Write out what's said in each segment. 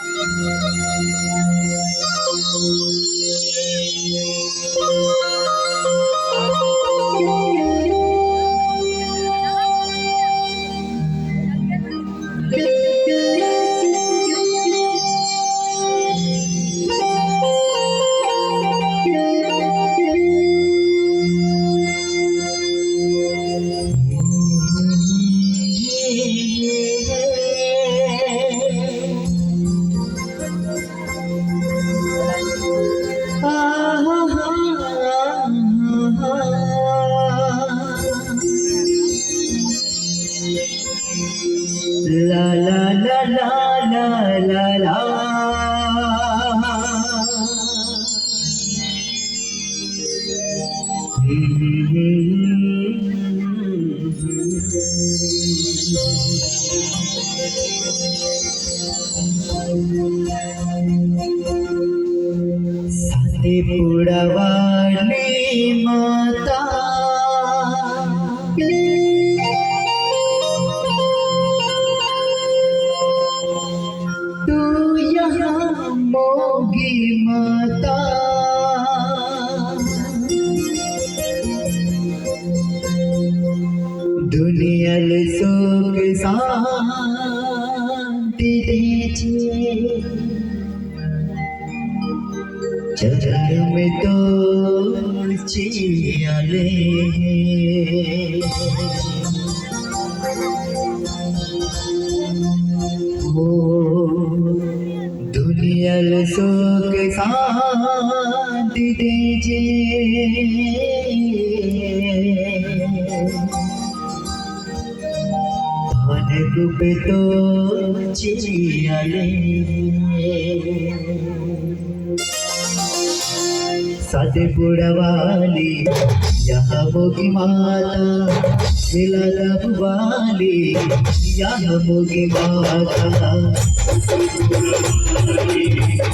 Thank you. la la la la సతి పుడవాణి మా মাতা। দুনিয়ার সুখ শান্তি দিয়েছে। চরণ মে তো চিয়ালে शांति दीजिए धन रूप तो चियाले सतपुड़वाली यहाँ मोगी माता मिला वाली यहाँ मोगी माता या दुनिया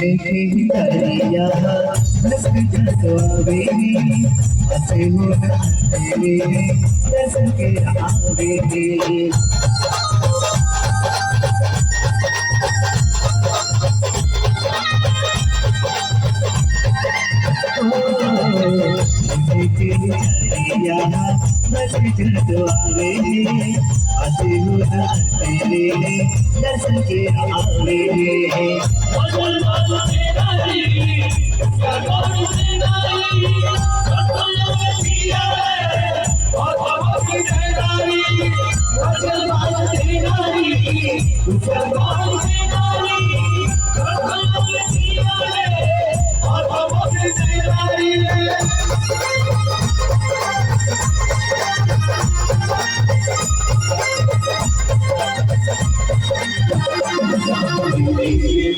देखे ही करिया रस जसवावे हसे हो तेरे रस के आवे रस जसवावे हसे हो तेरे बनते हैं दर्शन के आवे हैं। भगवान बाबा तेरा जी भगवान तेरा जी भगवान तेरा जी भगवान तेरा जी भगवान तेरा जी भगवान तेरा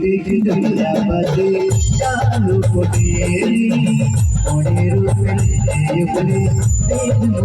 ಬದಿ ಚಾಲು ಕೊಡೇರಿ ಕೊಡೇರು ಬೆಳೆಯುವರೆ ದೇವರು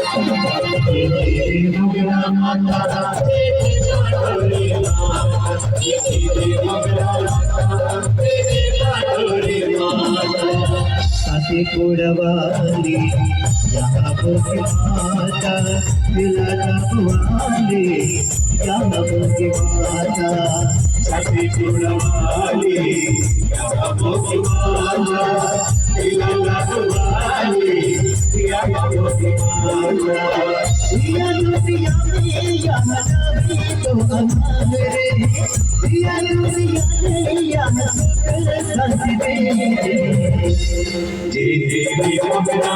సతి కూడవాలి జాబోకి మాట విలవాలి జాబోకి మాట సతి కూడవాలి. జాబోకి మాట విలవాలి दिया दुनिया में यहाँ नबी तो हमारे दिया दुनिया में यहाँ संत दे जय देवी